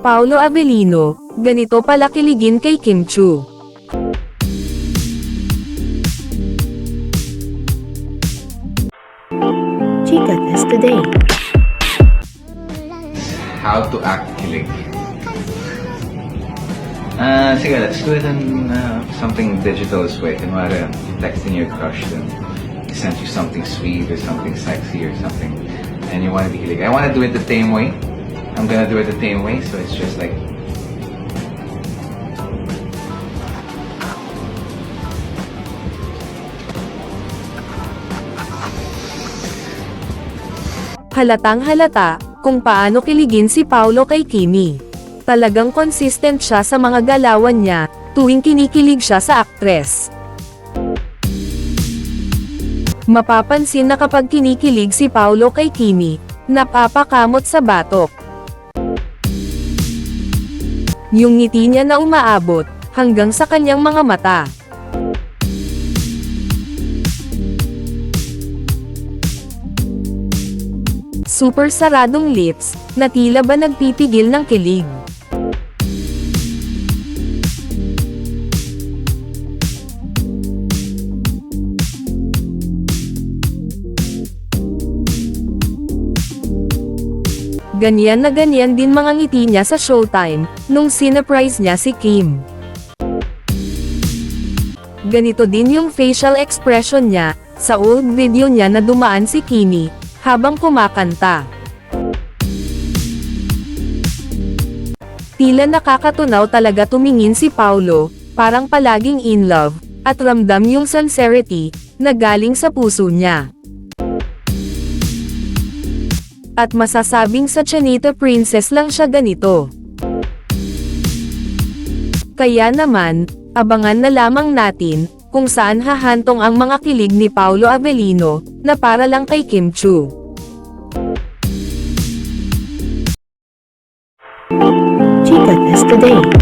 Paulo Avellino, ganito pala kiligin kay Kim Chu. Chica Test Today. How to act kilig. Ah, sige, let's do it in uh, something digital this way. Kunwari, texting your crush then he sent you something sweet or something sexy or something and you want to be kilig. I want to do it the same way. I'm gonna do it the same way, so it's just like Halatang halata, kung paano kiligin si Paulo kay Kimi. Talagang consistent siya sa mga galawan niya, tuwing kinikilig siya sa aktres. Mapapansin na kapag kinikilig si Paulo kay Kimi, napapakamot sa batok. Yung ngiti niya na umaabot, hanggang sa kanyang mga mata. Super saradong lips, na tila ba nagpipigil ng kilig. Ganyan na ganyan din mga ngiti niya sa showtime, nung sinurprise niya si Kim. Ganito din yung facial expression niya, sa old video niya na dumaan si Kimi, habang kumakanta. Tila nakakatunaw talaga tumingin si Paulo, parang palaging in love, at ramdam yung sincerity, na galing sa puso niya. At masasabing sa Chanita Princess lang siya ganito. Kaya naman, abangan na lamang natin, kung saan hahantong ang mga kilig ni Paulo Avellino, na para lang kay Kim Chu. Chica Test Today.